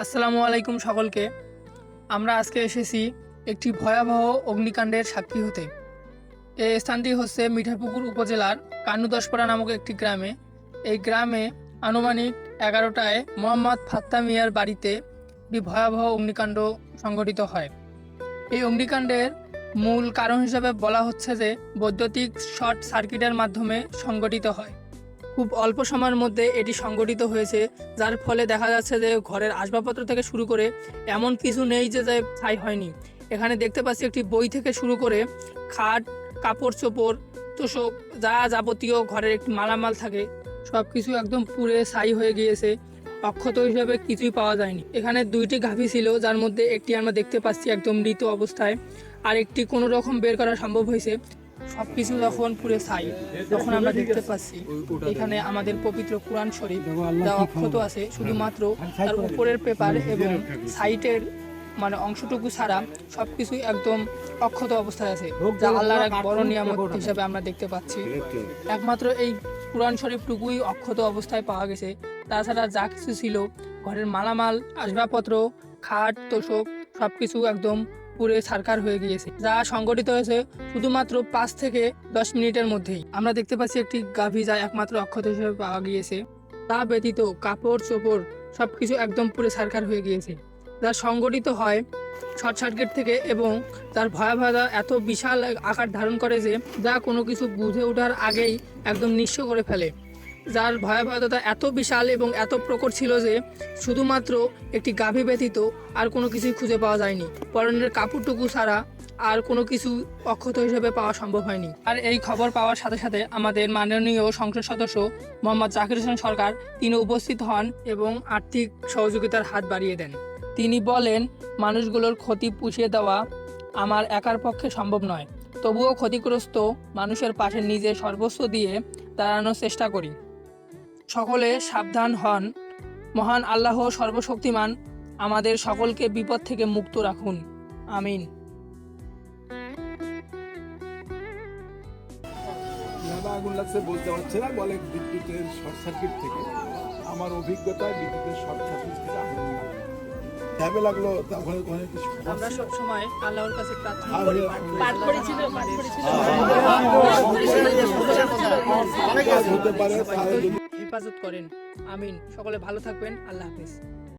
আসসালামু আলাইকুম সকলকে। আমরা আজকে এসেছি একটি ভয়াবহ অগ্নিকাণ্ডের সাক্ষী হতে। এই স্থানটি হচ্ছে মিঠাপুকুর উপজেলার কানুদশপাড়া নামক একটি গ্রামে। এই গ্রামে আনুমানিক এগারোটায় মোহাম্মদ ফাত্তা মিয়ার বাড়িতে একটি ভয়াবহ অগ্নিকাণ্ড সংঘটিত হয়। এই অগ্নিকাণ্ডের মূল কারণ হিসেবে বলা হচ্ছে যে বৈদ্যুতিক শর্ট সার্কিটের মাধ্যমে সংঘটিত হয়। খুব অল্প সময়ের মধ্যে এটি সংগঠিত হয়েছে, যার ফলে দেখা যাচ্ছে যে ঘরের আসবাবপত্র থেকে শুরু করে এমন কিছু নেই যে ছাই হয়নি। এখানে দেখতে পাচ্ছি একটি বই থেকে শুরু করে খাট, কাপড় চোপড়, তোষক, যা যাবতীয় ঘরের একটি মালামাল থাকে সব কিছু একদম পুড়ে ছাই হয়ে গিয়েছে। অক্ষত হিসাবে কিছুই পাওয়া যায়নি। এখানে দুইটি গাভী ছিল, যার মধ্যে একটি আমরা দেখতে পাচ্ছি একদম মৃত অবস্থায়, আর একটি কোনো রকম বের করা সম্ভব হয়েছে। সব কিছু যখন পুরে ছাই তখন আমরা দেখতে পাচ্ছি, এখানে আমাদের পবিত্র কোরআন শরীফ যা অক্ষত আছে, শুধুমাত্র তার উপরের পেপার এবং সাইটের মানে অংশটুকু ছাড়া সবকিছুই একদম অক্ষত অবস্থায় আছে, যা আল্লাহর এক বড় নিয়ামত হিসাবে আমরা দেখতে পাচ্ছি। একমাত্র এই কোরআন শরীফটুকুই অক্ষত অবস্থায় পাওয়া গেছে। তাছাড়া যা কিছু ছিল, ঘরের মালামাল, আসবাবপত্র, খাট, তোষক, সবকিছু একদম পুরে ছারকার হয়ে গিয়েছে, যা সংগঠিত হয়েছে শুধুমাত্র পাঁচ থেকে দশ মিনিটের মধ্যেই। আমরা দেখতে পাচ্ছি একটি গাভী যা একমাত্র অক্ষত হিসেবে পাওয়া গিয়েছে। তা ব্যতীত কাপড়, চোপড় সবকিছু একদম পুরে ছারকার হয়ে গিয়েছে। যা সংগঠিত হয় শর্ট সার্কিট থেকে এবং তার ভয়াবহতা এত বিশাল আকার ধারণ করে যে যা কোনো কিছু বুঝে ওঠার আগেই একদম নিঃস্ব করে ফেলে। যার ভয়াবহতা এত বিশাল এবং এত প্রকট ছিল যে শুধুমাত্র একটি গাভী ব্যতীত আর কোনো কিছুই খুঁজে পাওয়া যায়নি। পরনের কাপড়টুকু ছাড়া আর কোনো কিছু অক্ষত হিসেবে পাওয়া সম্ভব হয়নি। আর এই খবর পাওয়ার সাথে সাথে আমাদের মাননীয় সংসদ সদস্য মোহাম্মদ জাকির হোসেন সরকার তিনি উপস্থিত হন এবং আর্থিক সহযোগিতার হাত বাড়িয়ে দেন। তিনি বলেন, মানুষগুলোর ক্ষতি পুষিয়ে দেওয়া আমার একার পক্ষে সম্ভব নয়। তবুও ক্ষতিগ্রস্ত মানুষের পাশে নিজে সর্বস্ব দিয়ে দাঁড়ানোর চেষ্টা করি। সকলে সাবধান হন। মহান আল্লাহ সর্বশক্তিমান, আমাদের সকলকে বিপদ থেকে মুক্ত রাখুন। আমিন। আগুন লাগছে বলতে পারছে না, বলে বিদ্যুতের শর্ট সার্কিট থেকে। আমার অভিজ্ঞতায় বিদ্যুতের শর্ট সার্কিট লাগল কিছু আমরা সব সময় আল্লাহর কাছে প্রার্থনা করি। পাঠ করেছিল পাঠ করেছিল। হতে পারে হেফাজত করেন। আমিন। সকলে ভালো থাকবেন। আল্লাহ হাফিজ।